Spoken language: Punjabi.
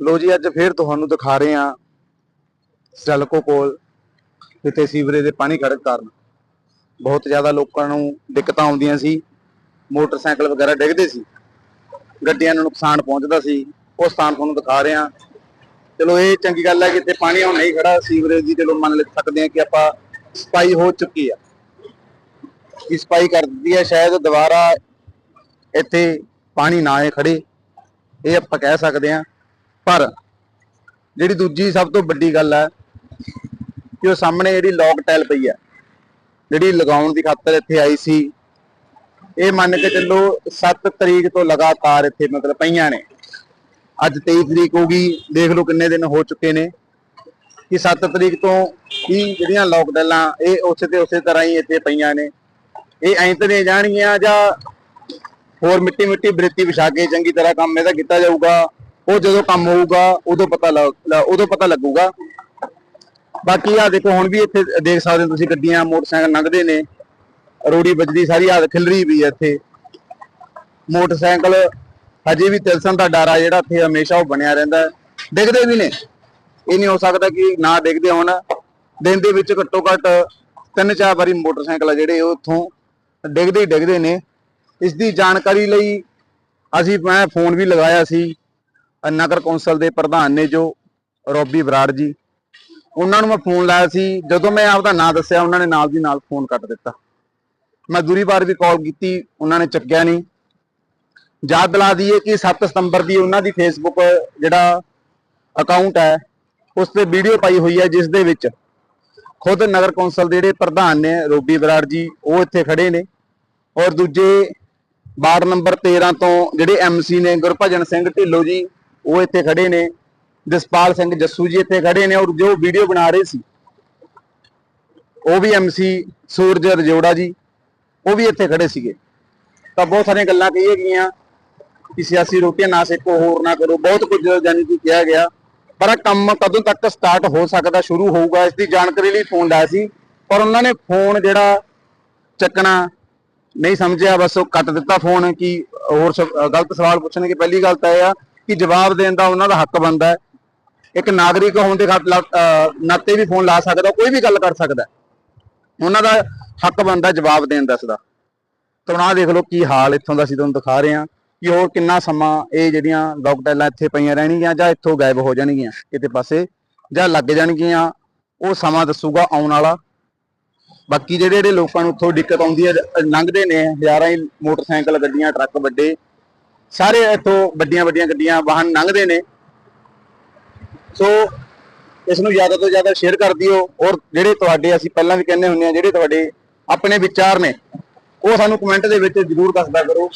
ਲੋ ਜੀ, ਅੱਜ ਫੇਰ ਤੁਹਾਨੂੰ ਦਿਖਾ ਰਹੇ ਹਾਂ ਸਟਲਕੋ ਕੋਲ ਜਿੱਥੇ ਸੀਵਰੇਜ ਦੇ ਪਾਣੀ ਖੜਕ ਕਾਰਨ ਬਹੁਤ ਜ਼ਿਆਦਾ ਲੋਕਾਂ ਨੂੰ ਦਿੱਕਤਾਂ ਆਉਂਦੀਆਂ ਸੀ, ਮੋਟਰਸਾਈਕਲ ਵਗੈਰਾ ਡਿੱਗਦੇ ਸੀ, ਗੱਡੀਆਂ ਨੂੰ ਨੁਕਸਾਨ ਪਹੁੰਚਦਾ ਸੀ ਉਹ ਸਥਾਨ ਤੁਹਾਨੂੰ ਦਿਖਾ ਰਹੇ ਹਾਂ। ਚਲੋ, ਇਹ ਚੰਗੀ ਗੱਲ ਹੈ ਕਿ ਇੱਥੇ ਪਾਣੀ ਹੁਣ ਨਹੀਂ ਖੜਾ ਸੀਵਰੇਜ ਦੀ ਚਲੋ ਮੰਨ ਲੈ ਸਕਦੇ ਹਾਂ ਕਿ ਆਪਾਂ ਸਫ਼ਾਈ ਹੋ ਚੁੱਕੀ ਆ। ਕਿ ਸਫ਼ਾਈ ਕਰ ਦਿੱਤੀ ਹੈ, ਸ਼ਾਇਦ ਦੁਬਾਰਾ ਇੱਥੇ ਪਾਣੀ ਨਾ ਆਏ ਖੜੇ ਇਹ ਆਪਾਂ ਕਹਿ ਸਕਦੇ ਹਾਂ। ਪਰ ਜਿਹੜੀ ਦੂਜੀ ਸਭ ਤੋਂ ਵੱਡੀ ਗੱਲ ਹੈ ਕਿ ਉਹ ਸਾਹਮਣੇ ਜਿਹੜੀ ਲੌਕ ਟੈਲ ਪਈ ਹੈ, ਜਿਹੜੀ ਲਗਾਉਣ ਦੀ ਖਾਤਰ ਇੱਥੇ ਆਈ ਸੀ, ਇਹ ਮੰਨ ਕੇ ਚੱਲੋ 7 ਤਰੀਕ ਤੋਂ ਲਗਾਤਾਰ ਇੱਥੇ ਮਤਲਬ ਪਈਆਂ ਨੇ। ਅੱਜ 23 ਤਰੀਕ ਹੋ ਗਈ, ਦੇਖ ਲਓ ਕਿੰਨੇ ਦਿਨ ਹੋ ਚੁੱਕੇ ਨੇ। ਕਿ 7 ਤਰੀਕ ਤੋਂ ਹੀ ਜਿਹੜੀਆਂ ਲੌਕ ਟੈਲਾਂ ਇਹ ਉਸੇ ਤੇ ਉਸੇ ਤਰ੍ਹਾਂ ਹੀ ਇੱਥੇ ਪਈਆਂ ਨੇ। ਇਹ ਐਂ ਤਾਂ ਨਹੀਂ ਜਾਣਗੀਆਂ ਜਾਂ ਹੋਰ ਮਿੱਟੀ ਮਿੱਟੀ ਬ੍ਰਿਤੀ ਵਿਛਾ ਕੇ ਚੰਗੀ ਤਰ੍ਹਾਂ ਕੰਮ ਇਹਦਾ ਕੀਤਾ ਜਾਊਗਾ। ਉਹ ਜਦੋਂ ਕੰਮ ਹੋਊਗਾ, ਉਦੋਂ ਪਤਾ ਲੱਗ- ਲ- ਉਦੋਂ ਪਤਾ ਲੱਗੂਗਾ। ਬਾਕੀ ਆ ਦੇਖੋ, ਹੁਣ ਵੀ ਇੱਥੇ ਦੇਖ ਸਕਦੇ ਹੋ ਤੁਸੀਂ ਗੱਡੀਆਂ, ਮੋਟਰਸਾਈਕਲ ਲੰਘਦੇ ਨੇ। ਰੋੜੀ ਵੱਜਦੀ, ਸਾਰੀ ਹਾਲਤ ਖਿਲਰੀ ਵੀ ਹੈ ਇੱਥੇ। ਮੋਟਰਸਾਈਕਲ ਹਜੇ ਵੀ ਤਿਲਸਣ ਦਾ ਡਰ ਆ, ਜਿਹੜਾ ਇੱਥੇ ਹਮੇਸ਼ਾ ਉਹ ਬਣਿਆ ਰਹਿੰਦਾ ਹੈ। ਡਿੱਗਦੇ ਵੀ ਨੇ। ਇਹ ਨਹੀਂ ਹੋ ਸਕਦਾ ਕਿ ਨਾ ਡਿੱਗਦੇ ਹੋਣ। ਦਿਨ ਦੇ ਵਿੱਚ ਘੱਟੋ ਘੱਟ ਤਿੰਨ ਚਾਰ ਵਾਰੀ ਮੋਟਰਸਾਈਕਲ ਆ ਜਿਹੜੇ, ਉਹ ਉੱਥੋਂ ਡਿੱਗਦੇ ਹੀ ਡਿੱਗਦੇ ਨੇ। ਇਸ ਦੀ ਜਾਣਕਾਰੀ ਲਈ ਅਸੀਂ ਮੈਂ ਫੋਨ ਵੀ ਲਗਾਇਆ ਸੀ। ਨਗਰ ਕੌਂਸਲ ਦੇ ਪ੍ਰਧਾਨ ਨੇ ਜੋ ਰੋਬੀ ਬਰਾੜ ਜੀ, ਉਹਨਾਂ ਨੂੰ ਮੈਂ ਫੋਨ ਲਾਇਆ ਸੀ। ਜਦੋਂ ਮੈਂ ਆਪਦਾ ਨਾਂ ਦੱਸਿਆ, ਉਹਨਾਂ ਨੇ ਨਾਲ ਦੀ ਨਾਲ ਫੋਨ ਕੱਟ ਦਿੱਤਾ। ਮੈਂ ਦੂਰੀ ਵਾਰ ਵੀ ਕਾਲ ਕੀਤੀ, ਉਹਨਾਂ ਨੇ ਚੱਕਿਆ ਨਹੀਂ। ਯਾਦ ਦਿਲਾ ਦਈਏ ਕਿ 7 ਸਤੰਬਰ ਦੀ ਉਹਨਾਂ ਦੀ ਫੇਸਬੁੱਕ ਜਿਹੜਾ ਅਕਾਊਂਟ ਹੈ, ਉਸ ਤੇ ਵੀਡੀਓ ਪਾਈ ਹੋਈ ਹੈ, ਜਿਸ ਦੇ ਵਿੱਚ ਖੁਦ ਨਗਰ ਕੌਂਸਲ ਦੇ ਜਿਹੜੇ ਪ੍ਰਧਾਨ ਨੇ, ਰੋਬੀ ਬਰਾੜ ਜੀ, ਉਹ ਇੱਥੇ ਖੜੇ ਨੇ। ਔਰ ਦੂਜੇ ਵਾਰਡ ਨੰਬਰ 13 ਤੋਂ ਜਿਹੜੇ ਐਮਸੀ ਨੇ, ਗੁਰਭਜਨ ਸਿੰਘ ਢਿੱਲੋਂ ਜੀ ਉਹ ਇੱਥੇ ਖੜੇ ਨੇ। ਜਸਪਾਲ ਸਿੰਘ ਜੱਸੂ ਜੀ ਇੱਥੇ ਖੜੇ ਨੇ ਔਰ ਜੋ ਵੀਡੀਓ ਬਣਾ ਰਹੇ ਸੀ। ਉਹ ਵੀ ਐਮਸੀ ਸੂਰਜ ਰਜੋੜਾ ਜੀ, ਉਹ ਵੀ ਇੱਥੇ ਖੜੇ ਸੀਗੇ। ਤਾਂ ਬਹੁਤ ਸਾਰੀਆਂ ਗੱਲਾਂ ਕਹੀਆਂ ਗਈਆਂ ਕਿ ਸਿਆਸੀ ਰੋਟੀਆਂ ਨਾ ਸੇਕੋ, ਹੋਰ ਨਾ ਕਰੋ। ਬਹੁਤ ਕੁਝ ਜਾਨੀ ਕਿ ਕਿਹਾ ਗਿਆ। ਪਰ ਇਹ ਕੰਮ ਕਦੋਂ ਤੱਕ ਸਟਾਰਟ ਹੋ ਸਕਦਾ, ਸ਼ੁਰੂ ਹੋਊਗਾ, ਇਸ ਦੀ ਜਾਣਕਾਰੀ ਲਈ ਫੋਨ ਲਾਇਆ ਸੀ। ਪਰ ਉਹਨਾਂ ਨੇ ਫੋਨ ਜਿਹੜਾ ਚੱਕਣਾ ਨਹੀਂ ਸਮਝਿਆ। ਬਸ ਉਹ ਕੱਟ ਦਿੱਤਾ ਫੋਨ ਕਿ ਹੋਰ ਸ- ਗਲਤ ਸਵਾਲ ਪੁੱਛਣਗੇ। ਪਹਿਲੀ ਗੱਲ ਤਾਂ ਇਹ ਆ ਕਿ ਜਵਾਬ ਦੇਣ ਦਾ ਉਹਨਾਂ ਦਾ ਹੱਕ ਬਣਦਾ ਹੈ। ਇੱਕ ਨਾਗਰਿਕ ਹੋਣ ਦੇ ਨਾਤੇ ਵੀ ਫੋਨ ਲਾ ਸਕਦਾ, ਕੋਈ ਵੀ ਗੱਲ ਕਰ ਸਕਦਾ ਉਹਨਾਂ ਦਾ ਹੱਕ ਬਣਦਾ ਜਵਾਬ ਦੇਣ ਦਾ ਸਦਾ ਤਾਂ ਦੇਖ ਲਓ ਕੀ ਹਾਲ ਇੱਥੋਂ ਦਾ ਅਸੀਂ ਤੁਹਾਨੂੰ ਦਿਖਾ ਰਹੇ ਹਾਂ ਕਿ ਹੋਰ ਕਿੰਨਾ ਸਮਾਂ ਇਹ ਜਿਹੜੀਆਂ ਲੋਕਟੈਲਾਂ ਇੱਥੇ ਪਈਆਂ ਰਹਿਣਗੀਆਂ ਜਾਂ ਇੱਥੋਂ ਗਾਇਬ ਹੋ ਜਾਣਗੀਆਂ, ਕਿਤੇ ਪਾਸੇ ਜਾਂ ਲੱਗ ਜਾਣਗੀਆਂ, ਉਹ ਸਮਾਂ ਦੱਸੂਗਾ ਆਉਣ ਵਾਲਾ। ਬਾਕੀ ਜਿਹੜੇ ਜਿਹੜੇ ਲੋਕਾਂ ਨੂੰ ਉੱਥੋਂ ਦਿੱਕਤ ਆਉਂਦੀ ਹੈ, ਲੰਘਦੇ ਨੇ, ਹਜ਼ਾਰਾਂ ਹੀ ਮੋਟਰਸਾਈਕਲ, ਗੱਡੀਆਂ, ਟਰੱਕ ਵੱਡੇ ਸਾਰੇ ਇੱਥੋਂ ਵੱਡੀਆਂ ਵੱਡੀਆਂ ਗੱਡੀਆਂ, ਵਾਹਨ ਲੰਘਦੇ ਨੇ। ਸੋ ਇਸ ਨੂੰ ਜ਼ਿਆਦਾ ਤੋਂ ਜ਼ਿਆਦਾ ਸ਼ੇਅਰ ਕਰ ਦਿਓ ਔਰ ਜਿਹੜੇ ਤੁਹਾਡੇ ਅਸੀਂ ਪਹਿਲਾਂ ਵੀ ਕਹਿੰਦੇ ਹੁੰਦੇ ਆ ਜਿਹੜੇ ਤੁਹਾਡੇ ਆਪਣੇ ਵਿਚਾਰ ਨੇ, ਉਹ ਸਾਨੂੰ ਕਮੈਂਟ ਦੇ ਵਿੱਚ ਜਰੂਰ ਦੱਸਦਾ ਕਰੋ।